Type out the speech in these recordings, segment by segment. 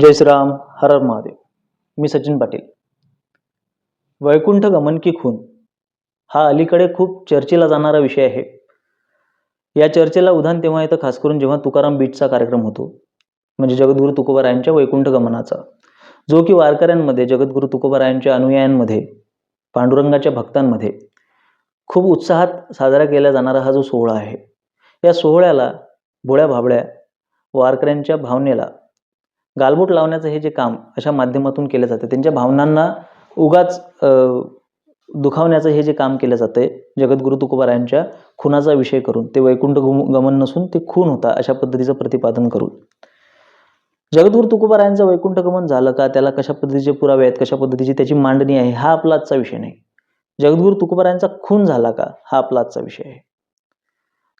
जय श्रीराम हर हर महादेव. मी सचिन पाटील. वैकुंठ गमन की खून हा अलीकडे खूप चर्चेला जाणारा विषय आहे. या चर्चेला उधाण तेव्हा येतं खास करून जेव्हा तुकाराम बीटचा कार्यक्रम होतो. म्हणजे जगद्गुरू तुकोबारायांच्या वैकुंठ गमनाचा. जो की वारकऱ्यांमध्ये जगद्गुरू तुकोबारायांच्या अनुयायांमध्ये पांडुरंगाच्या भक्तांमध्ये खूप उत्साहात साजरा केला जाणारा हा जो सोहळा आहे. या सोहळ्याला भोळ्या भाबळ्या वारकऱ्यांच्या भावनेला गालबोट लावण्याचं हे जे काम अशा माध्यमातून केलं जातं त्यांच्या भावनांना उगाच दुखावण्याचं हे जे काम केलं जातं आहे तुकोबारायांच्या खुनाचा विषय करून ते वैकुंठ गुम गमन नसून ते खून होता अशा पद्धतीचं प्रतिपादन करून. जगद्गुरु तुकोबारायांचं वैकुंठ गमन झालं का त्याला कशा पद्धतीचे पुरावे आहेत कशा पद्धतीची त्याची मांडणी आहे हा आपला आजचा विषय नाही. जगद्गुरु तुकोबारायांचा खून झाला का हा आपला आजचा विषय आहे.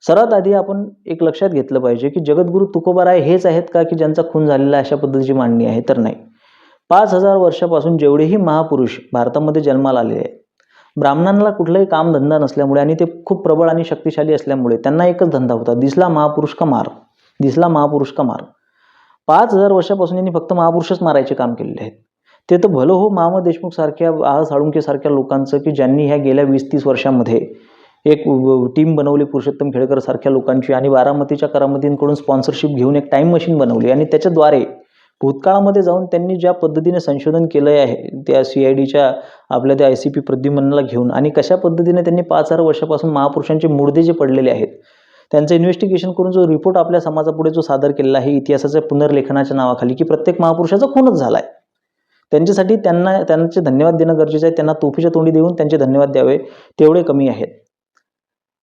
सर्वात आधी आपण एक लक्षात घेतलं पाहिजे की जगद्गुरू तुकोबाराय हेच आहेत का की ज्यांचा खून झालेला आहे अशा पद्धतीची मांडणी आहे? तर नाही. पाच हजार वर्षापासून जेवढेही महापुरुष भारतामध्ये जन्माला आलेले आहेत ब्राह्मणांना कुठलाही कामधंदा नसल्यामुळे आणि ते खूप प्रबळ आणि शक्तिशाली असल्यामुळे त्यांना एकच धंदा होता दिसला महापुरुष का मार? दिसला महापुरुष का मार? पाच हजार वर्षापासून यांनी फक्त महापुरुषच मारायचे काम केलेले आहेत. ते तर भलं हो मामा देशमुख सारख्या आह साळुंके सारख्या लोकांचं की ज्यांनी ह्या गेल्या वीस तीस वर्षामध्ये एक टीम बनवली पुरुषोत्तम खेडेकर सारख्या लोकांची आणि बारामतीच्या करामतींकडून स्पॉन्सरशिप घेऊन एक टाईम मशीन बनवली. आणि त्याच्याद्वारे भूतकाळामध्ये जाऊन त्यांनी ज्या पद्धतीने संशोधन केलं आहे त्या सी आय डीच्या आपल्या त्या आय सी पी प्रद्युमनला घेऊन आणि कशा पद्धतीने त्यांनी पाच हजार वर्षापासून महापुरुषांचे मुर्दे जे पडलेले आहेत त्यांचं इन्व्हेस्टिगेशन करून जो रिपोर्ट आपल्या समाजापुढे जो सादर केलेला आहे इतिहासाच्या पुनर्लेखनाच्या नावाखाली की प्रत्येक महापुरुषाचा खूनच झाला आहे त्यांच्यासाठी त्यांना त्यांचे धन्यवाद देणं गरजेचं आहे त्यांना तोफीच्या तोंडी देऊन त्यांचे धन्यवाद द्यावे तेवढे कमी आहेत.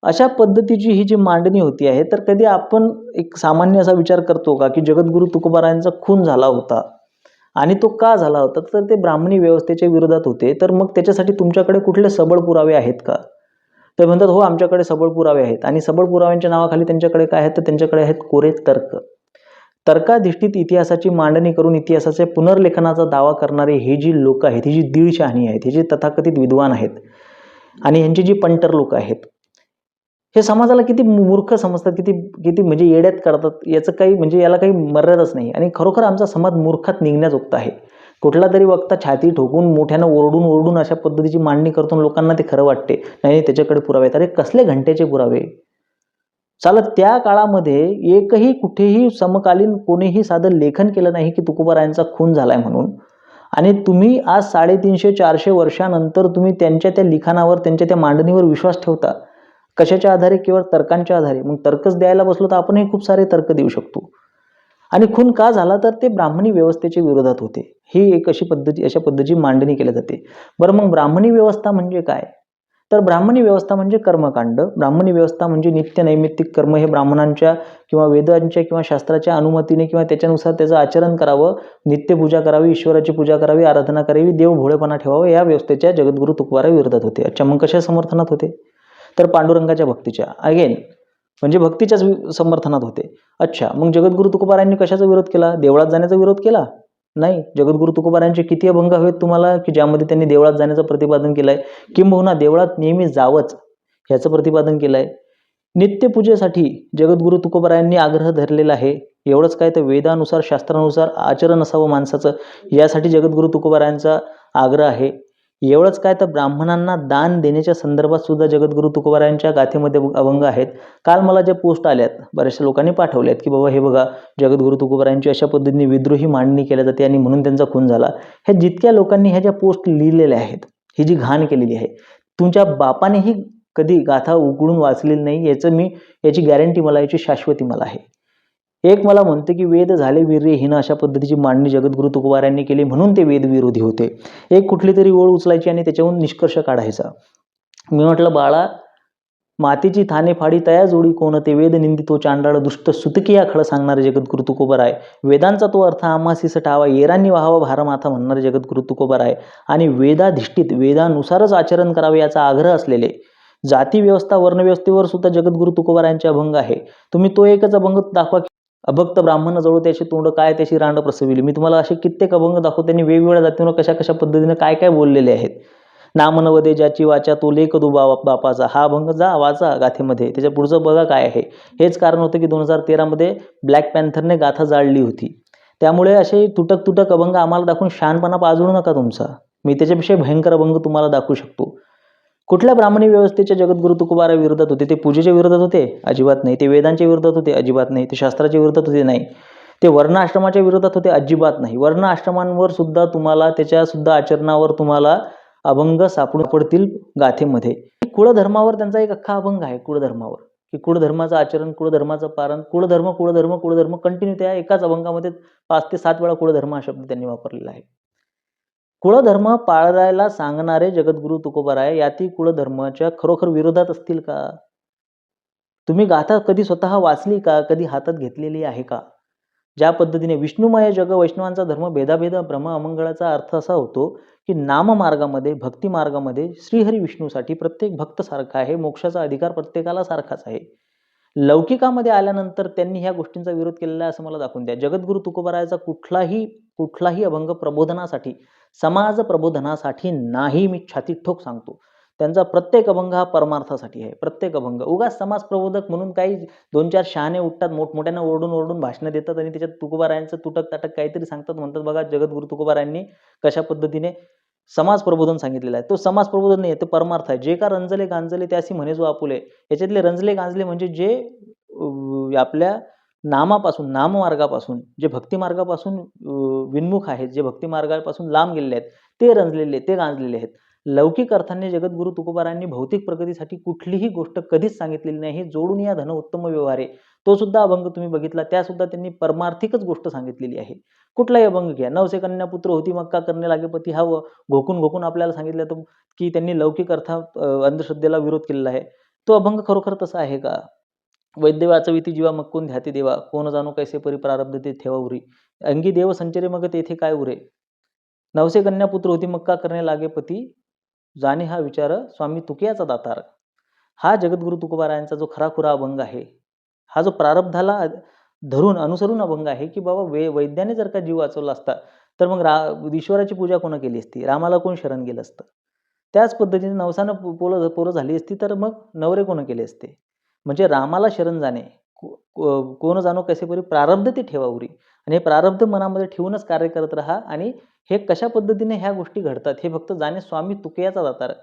अशा पद्धतीची ही जी मांडणी होती आहे तर कधी आपण एक सामान्य असा विचार करतो का की जगद्गुरू तुकोबारायांचा खून झाला होता आणि तो का झाला होता? तर ते ब्राह्मणी व्यवस्थेच्या विरोधात होते. तर मग त्याच्यासाठी तुमच्याकडे कुठले सबळ पुरावे आहेत का? ते म्हणतात हो आमच्याकडे सबळ पुरावे आहेत. आणि सबळ पुराव्यांच्या नावाखाली त्यांच्याकडे काय आहेत? तर त्यांच्याकडे आहेत कोरे तर्क. तर्काधिष्ठित इतिहासाची मांडणी करून इतिहासाच्या पुनर्लेखनाचा दावा करणारे हे जी लोक आहेत ही जी दीडशहाणी आहेत हे जे तथाकथित विद्वान आहेत आणि ह्यांची जी पंटर लोक आहेत हे समाजाला किती मूर्ख समजतात किती किती म्हणजे येड्यात करतात याचं काही म्हणजे याला काही मर्यादाच नाही. आणि खरोखर आमचा समाज मूर्खात निघण्याजोगत आहे. कुठला तरी वक्ता छाती ठोकून मोठ्यानं ओरडून ओरडून अशा पद्धतीची मांडणी करतो लोकांना ते खरं वाटते. नाही नाही, त्याच्याकडे पुरावे. अरे कसले घंटेचे पुरावे? चालत त्या काळामध्ये एकही कुठेही समकालीन कोणीही साधं लेखन केलं नाही की तुकोबारायांचा खून झालाय म्हणून. आणि तुम्ही आज साडेतीनशे चारशे वर्षानंतर तुम्ही त्यांच्या त्या लिखाणावर त्यांच्या त्या मांडणीवर विश्वास ठेवता. कशाच्या आधारे केवळ तर्कांच्या आधारे? मग तर्कच द्यायला बसलो तर आपणही खूप सारे तर्क देऊ शकतो. आणि खून का झाला तर ते ब्राह्मणी व्यवस्थेच्या विरोधात होते. ही एक अशी पद्धती अशा पद्धतीची मांडणी केली जाते. बरं मग ब्राह्मणी व्यवस्था म्हणजे काय? तर ब्राह्मणी व्यवस्था म्हणजे कर्मकांड. ब्राह्मणी व्यवस्था म्हणजे नित्य नैमित्तिक कर्म. हे ब्राह्मणांच्या किंवा वेदांच्या किंवा शास्त्राच्या अनुमतीने किंवा त्याच्यानुसार त्याचं आचरण करावं नित्यपूजा करावी ईश्वराची पूजा करावी आराधना करावी देव भोळेपणा ठेवावं या व्यवस्थेच्या जगद्गुरू तुकवारा विरोधात होते. अच्छा मग कशा समर्थनात होते? तर पांडुरंगाच्या भक्तीच्या. अगेन म्हणजे भक्तीच्याच वि- समर्थनात होते. अच्छा मग जगद्गुरु तुकोबारायांनी कशाचा विरोध केला? देवळात जाण्याचा विरोध केला? नाही. जगद्गुरु तुकोबारायांचे किती अभंग हवेत तुम्हाला? की ज्यामध्ये त्यांनी देवळात जाण्याचं प्रतिपादन केलं आहे किंबहुना देवळात नेहमी जावंच ह्याचं प्रतिपादन केलं आहे नित्यपूजेसाठी जगद्गुरु तुकोबारायांनी आग्रह धरलेला आहे. एवढंच काय तर वेदानुसार शास्त्रानुसार आचरण असावं माणसाचं. यासाठी जगद्गुरु तुकोबारायांचा आग्रह आहे. एवढंच काय तर ब्राह्मणांना दान देण्याच्या संदर्भात सुद्धा जगद्गुरू तुकोबारायांच्या गाथेमध्ये अभंग आहेत. काल मला ज्या पोस्ट आल्यात बऱ्याचशा लोकांनी पाठवल्यात की बाबा हे बघा जगद्गुरू तुकोबारायांची अशा पद्धतीने विद्रोही मांडणी केल्या जाते आणि म्हणून त्यांचा खून झाला. ह्या जितक्या लोकांनी ह्या ज्या पोस्ट लिहिलेल्या आहेत ही जी घाण केलेली आहे तुमच्या बापानेही कधी गाथा उघडून वाचलेली नाही याचं मी याची गॅरंटी मला याची शाश्वती मला आहे. एक मला म्हणतं की वेद झाले वीर्यहीन अशा पद्धतीची मांडणी जगद्गुरू तुकोबारायांनी केली म्हणून ते वेद विरोधी होते. एक कुठली तरी ओळ उचलायची आणि त्याच्याहून निष्कर्ष काढायचा. मी म्हटलं बाळा मातीची थाने फाडी तया जोडी कोण? ते वेद निंदितो चांडाळ दुष्ट सुतकिया खळ सांगणारे जगद्गुरु तुकोबर आहे वेदांचा तो अर्थ आमासी सटावा येरांनी व्हावा भारमाथा म्हणणारे जगद्गुरु तुकोबर आहे आणि वेदाधिष्ठित वेदानुसारच आचरण करावे याचा आग्रह असलेले. जाती व्यवस्था वर्णव्यवस्थेवर सुद्धा जगद्गुरु तुकोबारायांचे अभंग आहे. तुम्ही तो एकच अभंग दाखवा अभक्त ब्राह्मणाजवळ त्याची तोंड काय त्याची रांड प्रसविली. मी तुम्हाला असे कित्येक अभंग दाखवतो त्यांनी वेगवेगळ्या जातीवर कशा कशा पद्धतीने काय काय बोललेले आहेत. नामनवदे ज्याची वाचा तो लेख दुबा बा बापाचा. हा अभंग जा वाचा गाथेमध्ये. त्याच्या पुढचं बघा काय आहे. हेच कारण होतं की दोन हजार तेरामध्ये ब्लॅक पॅन्थरने गाथा जाळली होती. त्यामुळे असे तुटक तुटक अभंग आम्हाला दाखवून शहाणपणा पाजळू नका तुमचा. मी त्याच्यापेक्षा भयंकर अभंग तुम्हाला दाखवू शकतो. कुठल्या ब्राह्मणी व्यवस्थेच्या जगद्गुरु तुकोबारा विरोधात होते? ते पूजेच्या विरोधात होते? अजिबात नाही. ते वेदांच्या विरोधात होते? अजिबात नाही. ते शास्त्राच्या विरोधात होते? नाही. ते वर्ण आश्रमाच्या विरोधात होते? अजिबात नाही. वर्ण आश्रमांवर सुद्धा तुम्हाला त्याच्यासुद्धा आचरणावर तुम्हाला अभंग सापडू पडतील गाथेमध्ये. कुळधर्मावर त्यांचा एक अख्खा अभंग आहे कुळधर्मावर. की कुळधर्माचं आचरण कुळधर्माचं पारण कुळधर्म कुळधर्म कुळधर्म कंटिन्यू त्या एकाच अभंगामध्ये पाच ते सात वेळा कुळधर्म हा शब्द त्यांनी वापरलेला आहे. कुळधर्म पाळायला सांगणारे जगद्गुरु तुकोबाराय याती कुळधर्माच्या खरोखर विरोधात असतील का? तुम्ही गाथा कधी स्वतः वाचली का? कधी हातात घेतलेली आहे का? ज्या पद्धतीने विष्णुमय जग वैष्णवांचा धर्म भेदाभेद भ्रम अमंगळाचा अर्थ असा होतो की नाममार्गामध्ये भक्ती मार्गामध्ये श्रीहरी विष्णूसाठी प्रत्येक भक्त सारखा आहे मोक्षाचा अधिकार प्रत्येकाला सारखाच आहे. लौकिकामध्ये आल्यानंतर त्यांनी ह्या गोष्टींचा विरोध केलेला आहे असं मला दाखवून द्या. जगद्गुरु तुकोबारायचा कुठलाही कुठलाही अभंग प्रबोधनासाठी समाज प्रबोधनासाठी नाही मी छातीत ठोक सांगतो. त्यांचा प्रत्येक अभंग हा परमार्थासाठी आहे. प्रत्येक अभंग. उगाच समाज प्रबोधक म्हणून काही दोन चार शहाणे उठतात मोठमोठ्यानं ओरडून ओरडून भाषणं देतात आणि त्याच्यात तुकोबारायांचं तुटक ताटक काहीतरी सांगतात. म्हणतात बघा जगद्गुरु तुकोबारायांनी कशा पद्धतीने समाज प्रबोधन सांगितलेलं आहे. तो समाज प्रबोधन नाही आहे ते परमार्थ आहे. जे का रंजले गांजले त्याशी म्हणे जो आपुले. याच्यातले रंजले गांजले म्हणजे जे आपल्या नामापासून नाममार्गापासून जे भक्तिमार्गापासून विन्मुख आहेत जे भक्तिमार्गापासून लांब गेलेले आहेत ते रंजलेले ते गांजलेले आहेत. लौकिक अर्थाने जगद्गुरु तुकोबारांनी भौतिक प्रगतीसाठी कुठलीही गोष्ट कधीच सांगितलेली नाही. हे जोडून या धन उत्तम व्यवहार आहे. तो सुद्धा अभंग तुम्ही बघितला त्या सुद्धा त्यांनी परमार्थिकच गोष्ट सांगितलेली आहे. कुठलाही अभंग घ्या. नवसे कन्या पुत्र होती मक्का करणे लागे पती हा व- घोकून घोकून आपल्याला सांगितलं तर की त्यांनी लौकिक अर्थात अंधश्रद्धेला विरोध केलेला आहे. तो अभंग खरोखर तसा आहे का? वैद्य वाचविती जीवा मक्कून ध्याती देवा? कोण जाणू कैसे परी प्रारब्ध ते ठेवा उरी? अंगी देव संचरे मग तेथे काय उरे? नवसे कन्या पुत्र होती मक्का करणे लागे पती? जाणे हा विचार स्वामी तुकियाचा दातार. हा जगद्गुरु तुकोबारायांचा जो खराखुरा अभंग आहे हा जो प्रारब्धाला धरून अनुसरून अभंग आहे की बाबा वे वैद्याने जर का जीव वाचवला असता तर मग रा ईश्वराची पूजा कोण केली असती? रामाला कोण शरण गेलं असतं? त्याच पद्धतीने नवसानं पोलं पोरं झाली असती तर मग नवरे कोण केले असते? म्हणजे रामाला शरण जाणे. को- कोण जाणो कसे परी प्रारब्ध ते ठेवा उरी. आणि हे प्रारब्ध मनामध्ये ठेवूनच कार्य करत राहा आणि हे कशा पद्धतीने ह्या गोष्टी घडतात हे फक्त जाणे स्वामी तुकयाचा दातार.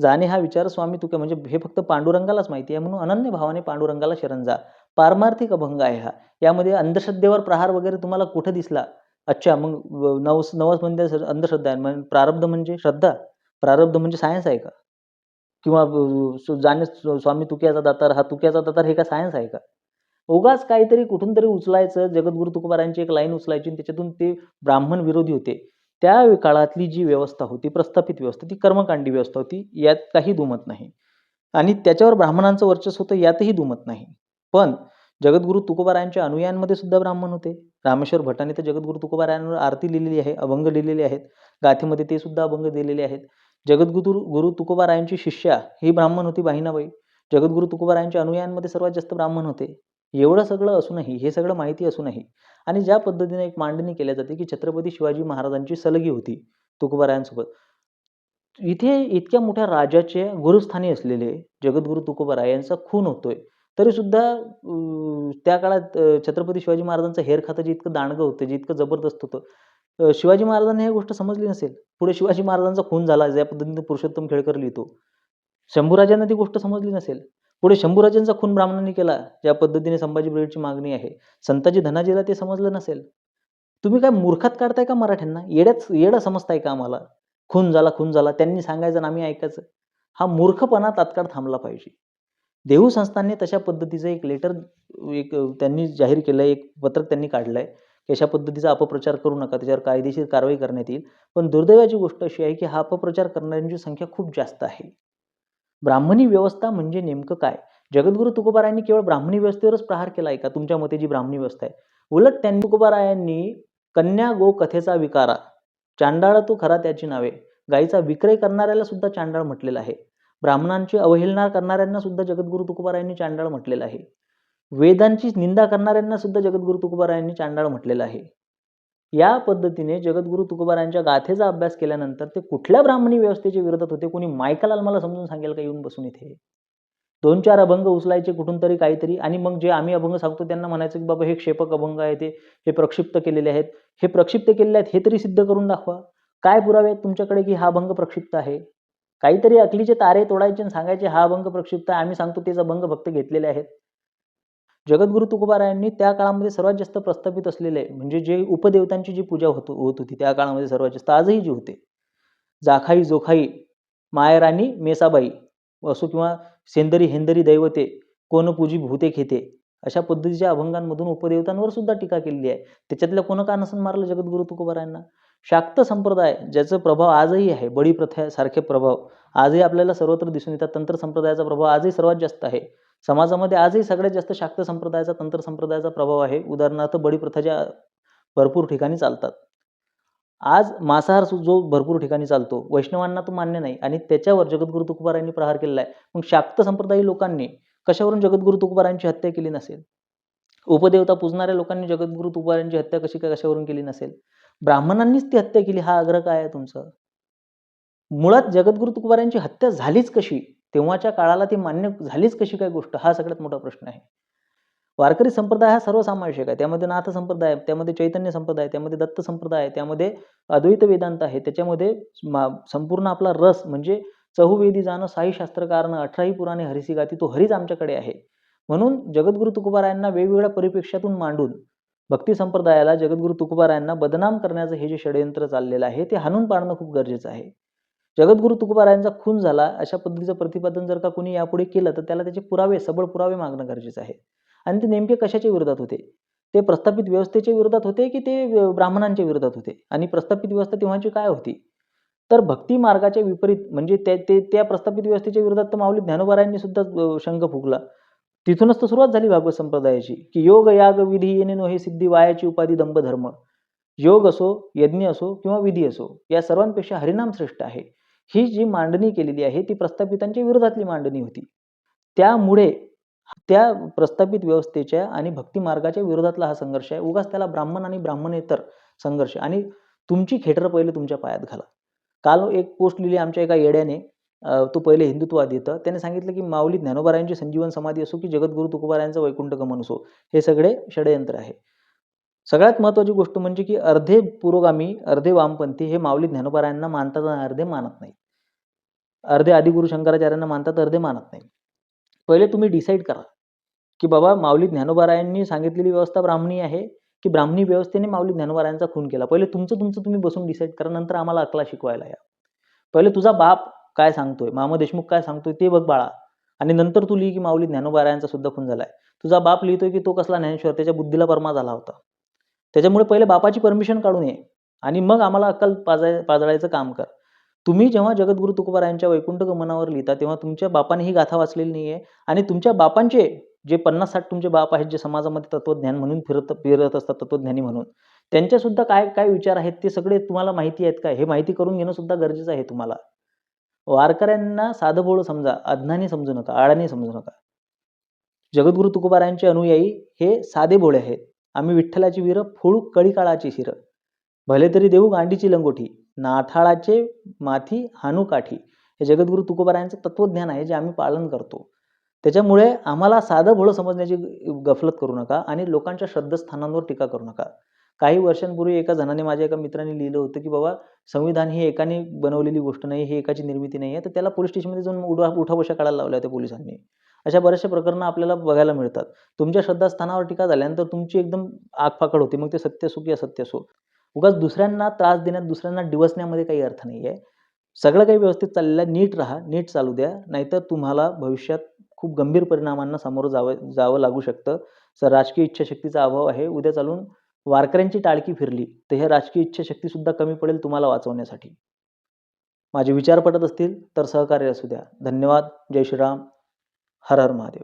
जाणे हा विचार स्वामी तुके म्हणजे हे फक्त पांडुरंगालाच माहिती आहे म्हणून अनन्य भावाने पांडुरंगाला शरण जा. पारमार्थिक अभंग आहे हा. यामध्ये अंधश्रद्धेवर प्रहार वगैरे तुम्हाला कुठं दिसला? अच्छा मग नवस नवस म्हणजे अंधश्रद्धा आहे. प्रारब्ध म्हणजे श्रद्धा? प्रारब्ध म्हणजे सायन्स आहे का? किंवा जाणे स्वामी तुक्याचा दातार हा तुक्याचा दातार हे का सायन्स आहे का? उगाच काहीतरी कुठून तरी उचलायचं जगद्गुरु तुकोबारांची एक लाईन उचलायची आणि त्याच्यातून ते ब्राह्मण विरोधी होते. त्या काळातली जी व्यवस्था होती प्रस्थापित व्यवस्था ती कर्मकांडी व्यवस्था होती यात काही दुमत नाही. आणि त्याच्यावर ब्राह्मणांचं वर्चस्व होतं यातही दुमत नाही. पण जगद्गुरु तुकोबारायांच्या अनुयायांमध्ये सुद्धा ब्राह्मण होते. रामेश्वर भटाने तर जगद्गुरु तुकोबारायांवर आरती लिहिलेली आहे अभंग लिहिलेले आहेत. गाथेमध्ये ते सुद्धा अभंग दिलेले आहेत. जगद्गुरु गुरु तुकोबारायांची शिष्या ही ब्राह्मण होती बाहिनाबाई. जगद्गुरु तुकोबारायांच्या अनुयायांमध्ये सर्वात जास्त ब्राह्मण होते. एवढं सगळं असूनही हे सगळं माहिती असूनही आणि ज्या पद्धतीने एक मांडणी केल्या जाते की छत्रपती शिवाजी महाराजांची सलगी होती तुकोबारायांसोबत. इथे इतक्या मोठ्या राजाचे गुरुस्थानी असलेले जगद्गुरु तुकोबाराय यांचा खून होतोय. तरी सुद्धा त्या काळात छत्रपती शिवाजी महाराजांचं हेरखातं जे इतकं दांडगं होतं जे इतकं जबरदस्त होतं शिवाजी महाराजांना ही गोष्ट समजली नसेल. पुढे शिवाजी महाराजांचा खून झाला ज्या पद्धतीने पुरुषोत्तम खेळकर लिहितो. शंभूराजांना ती गोष्ट समजली नसेल. पुढे शंभूराजांचा खून ब्राह्मणांनी केला ज्या पद्धतीने संभाजी ब्रिगेडची मागणी आहे. संताजी धनाजीला ते समजलं नसेल. तुम्ही काय मूर्खात काढताय का मराठ्यांना? येड्याच येडं समजताय का आम्हाला? खून झाला खून झाला त्यांनी सांगायचं ना आम्ही ऐकायचं. हा मूर्खपणा तात्काळ थांबला पाहिजे. देहू संस्थानने तशा पद्धतीचं एक लेटर एक त्यांनी जाहीर केलं एक पत्रक त्यांनी काढलंय. की अशा पद्धतीचा अपप्रचार करू नका त्याच्यावर कायदेशीर कारवाई करण्यात येईल. पण दुर्दैवाची गोष्ट अशी आहे की हा अपप्रचार करणाऱ्यांची संख्या खूप जास्त आहे. ब्राह्मणी व्यवस्था म्हणजे नेमकं काय? जगद्गुरु तुकोबारायांनी केवळ ब्राह्मणी व्यवस्थेवरच प्रहार केला आहे का? तुमच्या मते जी ब्राह्मणी व्यवस्था आहे. उलट त्यांनी तुकोबारायांनी कन्या गो कथेचा विकारा चांडाळ तो खरा त्याची नावे गायीचा विक्रय करणाऱ्याला सुद्धा चांडाळ म्हटलेला आहे. ब्राह्मणांची अवहेलना करणाऱ्यांना सुद्धा जगद्गुरु तुकोबारायांनी चांडाळ म्हटलेलं आहे. वेदांची निंदा करणाऱ्यांना सुद्धा जगद्गुरु तुकोबारायांनी चांडाळ म्हटलेलं आहे. या पद्धतीने जगद्गुरु तुकोबारायांच्या गाथेचा अभ्यास केल्यानंतर ते कुठल्या ब्राह्मणी व्यवस्थेच्या विरोधात होते? कोणी मायकालाल मला समजून सांगेल का? येऊन बसून इथे. दोन चार अभंग उचलायचे कुठून तरी काहीतरी आणि मग जे आम्ही अभंग सांगतो त्यांना म्हणायचं की बाबा हे क्षेपक अभंग आहे ते हे प्रक्षिप्त केलेले आहेत. हे प्रक्षिप्त केलेले आहेत हे तरी सिद्ध करून दाखवा. काय पुरावे आहेत तुमच्याकडे की हा अभंग प्रक्षिप्त आहे? काहीतरी अकलीचे तारे तोडायचे आणि सांगायचे हा अभंग प्रक्षिप्त आहे आम्ही सांगतो तेच अभंग फक्त घेतलेले आहेत. जगद्गुरु तुकोबारायांनी त्या काळामध्ये सर्वात जास्त प्रस्थापित असलेले म्हणजे जे उपदेवतांची जी पूजा होत होत होती त्या काळामध्ये सर्वात जास्त आजही जी होते. जाखाई जोखाई मायराणी मेसाबाई असो किंवा सेंदरी हेंदरी दैवते कोण पूजी भूते खेते अशा पद्धतीच्या अभंगांमधून उपदेवतांवर सुद्धा टीका केलेली आहे. त्याच्यातल्या कोण का नसन मारलं जगद्गुरु तुकोबारायांना? शाक्त संप्रदाय ज्याचा प्रभाव आजही आहे बळी प्रथासारखे प्रभाव आजही आपल्याला सर्वत्र दिसून येतात तंत्र संप्रदायाचा प्रभाव आजही सर्वात जास्त आहे. समाजामध्ये आजही सगळ्यात जास्त शाक्त संप्रदायाचा तंत्र संप्रदायाचा प्रभाव आहे. उदाहरणार्थ बळी प्रथाच्या भरपूर ठिकाणी चालतात. आज मांसाहार जो भरपूर ठिकाणी चालतो वैष्णवांना तो मान्य नाही आणि त्याच्यावर जगद्गुरु तुकोबारायांनी प्रहार केलेला आहे. मग शाक्त संप्रदायी लोकांनी कशावरून जगद्गुरु तुकोबारायांची हत्या केली नसेल? उपदेवता पूजणाऱ्या लोकांनी जगद्गुरु तुकोबारायांची हत्या कशी काय कशावरून केली नसेल? ब्राह्मणांनीच ती हत्या केली. हा आग्रह काय आहे तुमचा? मुळात जगद्गुरु तुकोबारायांची हत्या झालीच कशी? तेव्हाच्या काळाला ती मान्य झालीच कशी काय गोष्ट? हा सगळ्यात मोठा प्रश्न आहे. वारकरी संप्रदाय हा सर्वसमावेशक आहे. त्यामध्ये नाथ संप्रदाय आहे त्यामध्ये चैतन्य संप्रदाय आहे त्यामध्ये दत्त संप्रदाय आहे त्यामध्ये अद्वैत वेदांत आहे. त्याच्यामध्ये मा- संपूर्ण आपला रस म्हणजे चहुवेदी जाणं साई शास्त्रकारणं अठराही पुराणे हरिसी गाती तो हरीच आमच्याकडे आहे. म्हणून जगद्गुरु तुकोबारायांना वेगवेगळ्या परिप्रेक्ष्यातून मांडून भक्ती संप्रदायाला जगद्गुरु तुकोबारायांना बदनाम करण्याचं हे जे षडयंत्र चाललेलं आहे ते हाणून पाडणं खूप गरजेचं आहे. जगद्गुरु तुकोबारायांचा खून झाला अशा पद्धतीचं प्रतिपादन जर का कोणी यापुढे केलं तर त्याला त्याचे पुरावे सबळ पुरावे मागणं गरजेचं आहे. आणि ते नेमके कशाच्या विरोधात होते? ते प्रस्थापित व्यवस्थेच्या विरोधात होते की ते ब्राह्मणांच्या विरोधात होते? आणि प्रस्थापित व्यवस्था तेव्हाची काय होती? तर भक्ती मार्गाच्या विपरीत म्हणजे त्या ते त्या प्रस्थापित व्यवस्थेच्या विरोधात तर माऊली ज्ञानोबारायांनी सुद्धा शंख फुगला. तिथूनच तर सुरुवात झाली भागवत संप्रदायाची की योग याग विधी येणे नो हे सिद्धी वायाची उपाधी दंभ धर्म योग असो यज्ञ असो किंवा विधी असो या सर्वांपेक्षा हरिनाम श्रेष्ठ आहे. ही जी मांडणी केलेली आहे ती प्रस्थापितांच्या विरोधातली मांडणी होती. त्यामुळे त्या प्रस्थापित व्यवस्थेच्या आणि भक्ती मार्गाच्या विरोधातला हा संघर्ष आहे. उगाच त्याला ब्राह्मण आणि ब्राह्मणेतर संघर्ष. आणि तुमची खेटर पहिले तुमच्या पायात घाला. काल एक पोस्ट लिहिली आमच्या एका येड्याने तो पहिले हिंदुत्ववादी येतं त्याने सांगितलं की माऊली ज्ञानोबारायांची संजीवन समाधी असो की जगद्गुरु तुकोबारायांचं वैकुंठ गमन असो हे सगळे षडयंत्र आहे. सगळ्यात महत्त्वाची गोष्ट म्हणजे की अर्धे पुरोगामी अर्धे वामपंथी हे माऊली ज्ञानोबारायांना मानतात आणि अर्धे मानत नाही अर्धे आदिगुरु शंकराचार्यांना मानतात अर्धे मानत नाही. पहिले तुम्ही डिसाईड करा की बाबा माऊली ज्ञानोबारायांनी सांगितलेली व्यवस्था ब्राह्मणी आहे की ब्राह्मणी व्यवस्थेने माऊली ज्ञानोबारायांचा खून केला. पहिले तुमचं तुमचं तुम्ही बसून डिसाईड करा नंतर आम्हाला अकला शिकवायला या. पहिले तुझा बाप काय सांगतोय मामा देशमुख काय सांगतोय ते बघ बाळा. आणि नंतर तू लिही की माऊली ज्ञानोबारायांचा सुद्धा खून झालाय. तुझा बाप लिहितोय की तो कसला ज्ञानेश्वर त्याच्या बुद्धीला परमा झाला होता. त्याच्यामुळे पहिले बापाची परमिशन काढून ये आणि मग आम्हाला अक्कल पाजाय पाजळायचं काम कर. तुम्ही जेव्हा जगद्गुरु तुकोबारायांच्या वैकुंठ गमनावर लिहिता तेव्हा तुमच्या बापाने ही गाथा वाचलेली नाही आहे आणि तुमच्या बापांचे जे पन्नास साठ तुमचे बाप आहेत जे समाजामध्ये तत्वज्ञान म्हणून फिरत फिरत असतात तत्वज्ञानी म्हणून त्यांच्या सुद्धा काय काय विचार आहेत ते सगळे तुम्हाला माहिती आहेत काय हे माहिती करून घेणं सुद्धा गरजेचं आहे तुम्हाला. वारकऱ्यांना साधं भोळं समजा अज्ञानी समजू नका आडाणी समजू नका. जगद्गुरु तुकोबारायांचे अनुयायी हे साधे भोळे आहेत. आम्ही विठ्ठलाची वीर फोडू कळी काळाची शिर. भले तरी देऊ गांडीची लंगोटी नाथाळाचे माथी हानुकाठी हे जगद्गुरु तुकोबारायांचं तत्वज्ञान आहे जे आम्ही पालन करतो. त्याच्यामुळे आम्हाला साधं भोळं समजण्याची गफलत करू नका आणि लोकांच्या श्रद्धास्थानांवर टीका करू नका. काही वर्षांपूर्वी एका जणाने माझ्या एका मित्राने लिहिलं होतं की बाबा संविधान ही एकाने बनवलेली गोष्ट नाही ही एकाची निर्मिती नाही आहे. तर त्याला पोलीस स्टेशनमध्ये जाऊन उडा उठाबशा काढायला लावल्या होत्या पोलिसांनी. अशा बऱ्याचशा प्रकरणं आपल्याला बघायला मिळतात. तुमच्या श्रद्धास्थानावर टीका झाल्यानंतर तुमची एकदम आगफाकड होती मग ते सत्य असो की असत्य असो. उगाच दुसऱ्यांना त्रास देण्यात दुसऱ्यांना डिवसण्यामध्ये काही अर्थ नाही आहे सगळं काही व्यवस्थित चाललेलं आहे. नीट राहा. नीट चालू द्या. नाहीतर तुम्हाला भविष्यात खूप गंभीर परिणामांना सामोरं जावं जावं लागू शकतं. सर राजकीय इच्छाशक्तीचा अभाव आहे. उद्या चालून वारकऱ्यांची टाळकी फिरली तर हे राजकीय इच्छाशक्तीसुद्धा कमी पडेल तुम्हाला वाचवण्यासाठी. माझे विचार पटत असतील तर सहकार्य असू द्या. धन्यवाद. जय श्रीराम. हर हर महादेव.